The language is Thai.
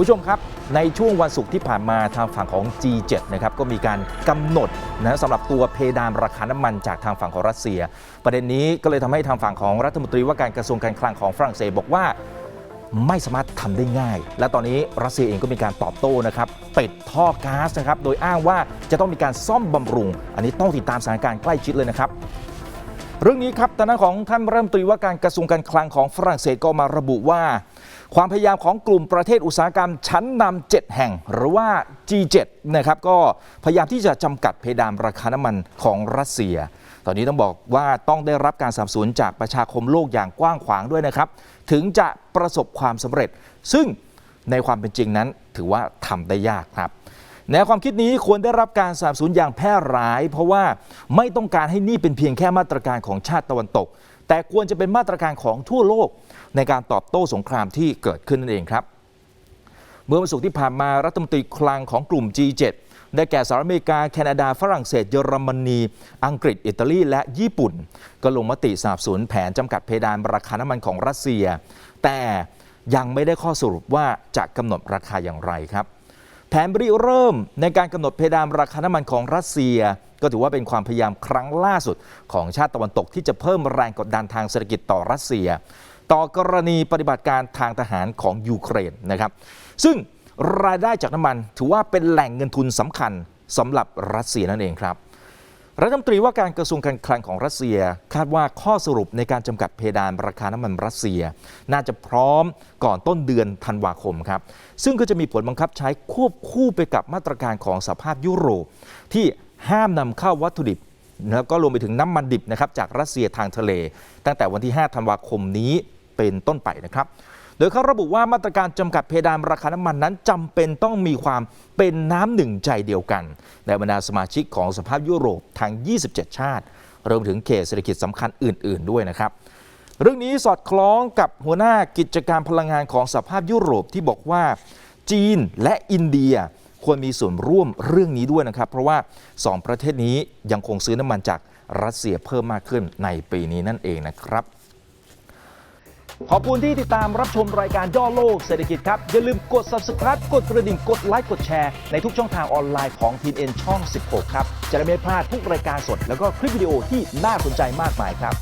ผู้ชมครับ ในช่วงวันศุกร์ที่ผ่านมาทางฝั่งของ G7 นะครับก็มีการกำหนดนะสำหรับตัวเพดานราคาน้ำมันจากทางฝั่งของรัสเซีย ประเด็นนี้ก็เลยทำให้ทางฝั่งของรัฐมนตรีว่าการกระทรวงการคลังของฝรั่งเศสบอกว่าไม่สามารถทำได้ง่าย และตอนนี้รัสเซียเองก็มีการตอบโต้นะครับปิดท่อก๊าซนะครับโดยอ้างว่าจะต้องมีการซ่อมบำรุง อันนี้ต้องติดตามสถานการณ์ใกล้ชิดเลยนะครับ เรื่องนี้ครับทางด้านของท่านรัฐมนตรีว่าการกระทรวงการคลังของฝรั่งเศสก็มาระบุว่า ความพยายามของกลุ่มประเทศอุตสาหกรรมชั้นนำ7แห่ง หรือว่า G7 นะครับก็พยายามที่จะจำกัดเพดานราคาน้ำมันของรัสเซีย ตอนนี้ต้องบอกว่าต้องได้รับการสนับสนุนจากประชาคมโลกอย่างกว้างขวางด้วยนะครับ ถึงจะประสบความสำเร็จ ซึ่งในความเป็นจริงนั้นถือว่าทำได้ยากครับ แนวความคิดนี้ควรได้รับการสนับสนุนอย่างแพร่หลาย เพราะว่าไม่ต้องการให้นี่เป็นเพียงแค่มาตรการของชาติตะวันตก แต่ควรจะเป็นมาตรการของทั่วโลก ในการตอบโต้สงครามที่เกิดขึ้นนั่นเองครับ เมื่อวันศุกร์ที่ผ่านมารัฐมนตรีคลังของกลุ่ม G7 ได้แก่สหรัฐอเมริกา แคนาดา ฝรั่งเศส เยอรมนี อังกฤษ อิตาลี และญี่ปุ่น ก็ลงมติสนับสนุนแผนจำกัดเพดานราคาน้ำมันของรัสเซีย แต่ยังไม่ได้ข้อสรุปว่าจะกำหนดราคาอย่างไรครับ แผนริเริ่มในการกำหนดเพดานราคาน้ำมันของรัสเซีย ก็ถือว่าเป็นความพยายามครั้งล่าสุดของชาติตะวันตกที่จะเพิ่มแรงกดดันทางเศรษฐกิจต่อรัสเซีย ต่อกรณีปฏิบัติการทางทหารของยูเครนนะครับ ซึ่งรายได้จากน้ำมันถือว่าเป็นแหล่งเงินทุนสำคัญสำหรับรัสเซียนั่นเองครับ รัฐมนตรีว่าการกระทรวงการคลังของรัสเซีย คาดว่าข้อสรุปในการจำกัดเพดานราคาน้ำมันรัสเซีย น่าจะพร้อมก่อนต้นเดือนธันวาคมครับ ซึ่งก็จะมีผลบังคับใช้ควบคู่ไปกับมาตรการของสหภาพยุโรป ที่ห้ามนำเข้าวัตถุดิบแล้วก็รวมไปถึงน้ำมันดิบนะครับจากรัสเซียทางทะเล ตั้งแต่วันที่ 5 ธันวาคมนี้เป็นต้นไปนะครับ ดยเขาระบุว่ามาตรการจำกัดเพดานราคาน้ำมันนั้นจำเป็นต้องมีความเป็นน้ำหนึ่งใจเดียวกัน ในบรรดาสมาชิกของสภาพยุโรปทั้ง 27 ชาติรวมถึงเขตเศรษฐกิจสำคัญอื่น ๆ ด้วยนะครับ เรื่องนี้สอดคล้องกับหัวหน้ากิจการพลังงานของสภาพยุโรปที่บอกว่า จีนและอินเดียควรมีส่วนร่วมเรื่องนี้ด้วยนะครับ เพราะว่า 2 ประเทศนี้ยังคงซื้อน้ำมันจากรัสเซียเพิ่มมากขึ้นในปีนี้นั่นเองนะครับ ขอบคุณที่ติดตามรับชมรายการย่อโลกเศรษฐกิจครับ อย่าลืมกด subscribe กดกระดิ่งกดไลค์กดแชร์ในทุกช่องทางออนไลน์ของทีเอ็นช่อง 16 ครับ จะได้ไม่พลาดทุกรายการสด แล้วก็คลิปวิดีโอที่น่าสนใจมากมายครับ